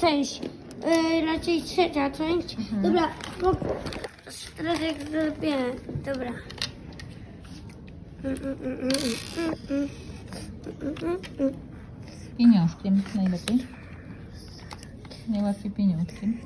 część. Yy, raczej trzecia część. Dobra, bo teraz jak zrobię. Dobra. Mm, mm, mm. Pieniążkiem najlepiej. Najłatwiej pieniążkiem.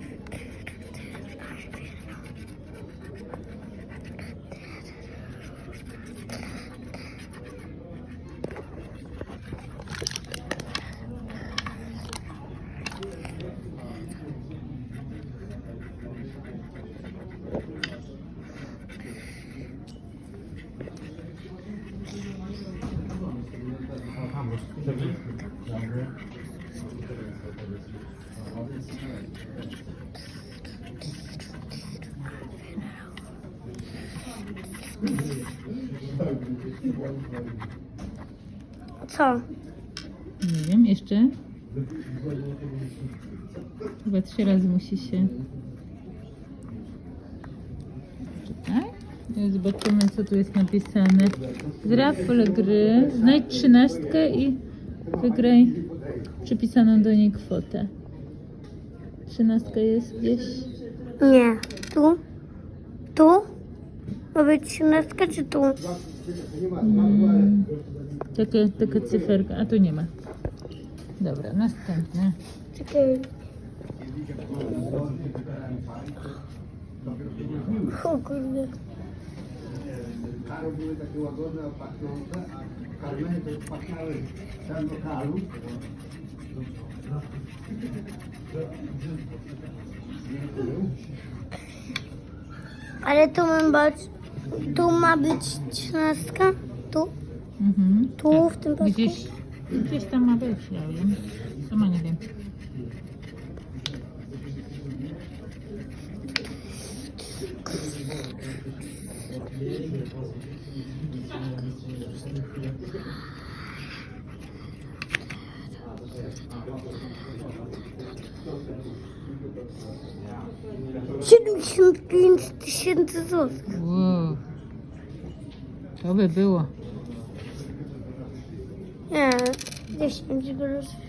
Co? Nie wiem, jeszcze. Chyba trzy razy musi się. I Zobaczymy, co tu jest napisane. Gra w gry, znajdź trzynastkę i wygraj przypisaną do niej kwotę. Trzynastka jest gdzieś. Nie. Tu? Tu? Ma być trzynastka czy tu? Mm, taka, taka cyferka, a tu nie ma. Dobra, następne. Czekaj. O kurde. Karo były takie łagodne, a pachnące, a karmeny to pachniały tam lokalu. Ale tu ma być, tu ma być trzynastka? Tu? Mhm. Tu, w tym pasku? Gdzieś, gdzieś tam ma być, ja wiem. Sama nie wiem. Siedemdziesiąt pięć tysięcy złotych. Wow. To by było. Nie, 10 groszy.